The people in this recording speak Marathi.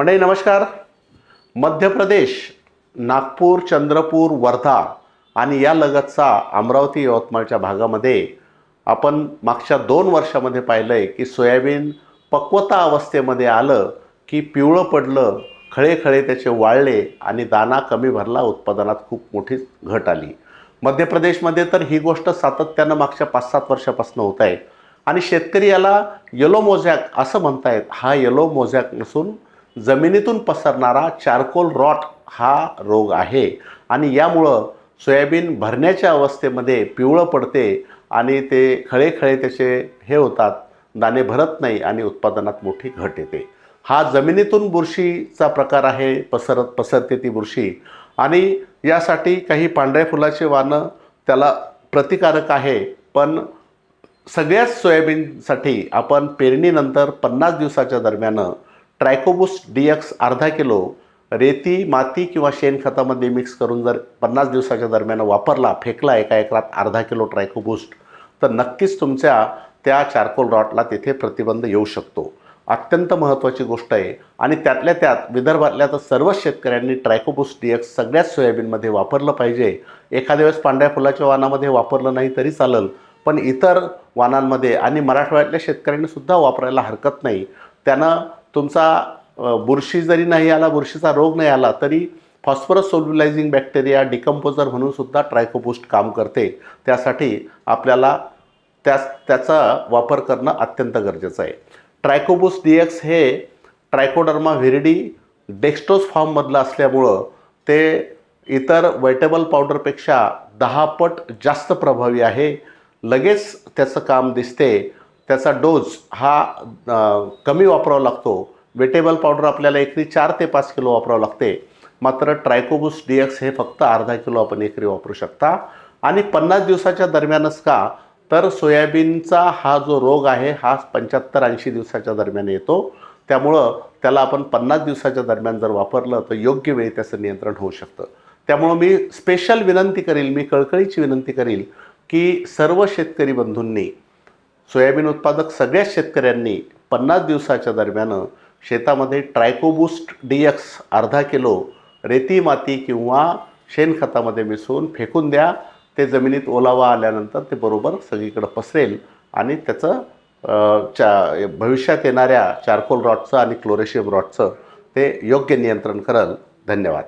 मंडळी नमस्कार. मध्य प्रदेश नागपूर चंद्रपूर वर्धा आणि या लगतचा अमरावती यवतमाळच्या भागामध्ये आपण मागच्या दोन वर्षामध्ये पाहिलं आहे की सोयाबीन पक्वता अवस्थेमध्ये आलं की पिवळं पडलं खळे खळे त्याचे वाळले आणि दाना कमी भरला उत्पादनात खूप मोठी घट आली. मध्य प्रदेशमध्ये तर ही गोष्ट सातत्यानं मागच्या पाच सात वर्षापासून होत आहे. आणि शेतकरी याला येलो मोझॅक असं म्हणतायत. हा येलो मोझॅक नसून जमिनीतून पसरणारा चारकोल रॉट हा रोग आहे आणि यामुळं सोयाबीन भरण्याच्या अवस्थेमध्ये पिवळं पडते आणि ते खळे खळे त्याचे हे होतात दाणे भरत नाही आणि उत्पादनात मोठी घट येते. हा जमिनीतून बुरशीचा प्रकार आहे पसरत पसरते ती बुरशी. आणि यासाठी काही पांढऱ्या फुलाचे वानं त्याला प्रतिकारक आहे पण सगळ्याच सोयाबीनसाठी आपण पेरणीनंतर पन्नास दिवसाच्या दरम्यान ट्रायकोबुस डी एक्स अर्धा किलो रेती माती किंवा शेणखतामध्ये मिक्स करून जर पन्नास दिवसाच्या दरम्यान वापरला फेकला एका एकरात अर्धा किलो ट्रायकोबुस्ट तर नक्कीच तुमच्या त्या चारकोल रॉटला तिथे प्रतिबंध येऊ शकतो. अत्यंत महत्त्वाची गोष्ट आहे. आणि त्यातल्या त्यात विदर्भातल्या तर सर्वच शेतकऱ्यांनी ट्रायकोबुस डी एक्स सगळ्याच सोयाबीनमध्ये वापरलं पाहिजे. एखाद्या वेळेस पांढऱ्या फुलाच्या वानामध्ये वापरलं नाही तरी चालेल. पण इतर वानांमध्ये आणि मराठवाड्यातल्या शेतकऱ्यांनीसुद्धा वापरायला हरकत नाही. त्यानं तुमचा बुरशी जरी नाही आला बुरशीचा रोग नाही आला तरी फॉस्फरस सोल्युलायझिंग बॅक्टेरिया डिकम्पोजर म्हणून सुद्धा ट्रायकोबुस्ट काम करते. त्यासाठी आपल्याला त्या त्याचा वापर करणं अत्यंत गरजेचं आहे. ट्रायकोबुस्ट डी एक्स हे ट्रायकोडर्मा व्हिरिडी डेक्स्टोस फॉर्ममधलं असल्यामुळं ते इतर वेटेबल पावडरपेक्षा दहा पट जास्त प्रभावी आहे. लगेच त्याचं काम दिसते. त्याचा डोज हा कमी वापरावा लागतो. वेटेबल पावडर आपल्याला एकरी चार ते पाच किलो वापरावं लागते. मात्र ट्रायकोबुस डी एक्स हे फक्त अर्धा किलो आपण एकरी वापरू शकता. आणि पन्नास दिवसाच्या दरम्यानच का तर सोयाबीनचा हा जो रोग आहे हा पंच्याहत्तर ऐंशी दिवसाच्या दरम्यान येतो. त्यामुळं त्याला आपण पन्नास दिवसाच्या दरम्यान जर वापरलं तर योग्य वेळी त्याचं नियंत्रण होऊ शकतं. त्यामुळं मी स्पेशल विनंती करील मी कळकळीची विनंती करील की सर्व शेतकरी बंधूंनी सोयाबीन उत्पादक सगळ्याच शेतकऱ्यांनी पन्नास दिवसाच्या दरम्यान शेतामध्ये ट्रायकोबूस्ट डी एक्स अर्धा किलो रेती माती किंवा शेणखतामध्ये मिसळून फेकून द्या. ते जमिनीत ओलावा आल्यानंतर ते बरोबर सगळीकडं पसरेल आणि त्याचं चा भविष्यात येणाऱ्या चारकोल रॉटचं आणि क्लोरेशियम रॉटचं ते योग्य नियंत्रण करल. धन्यवाद.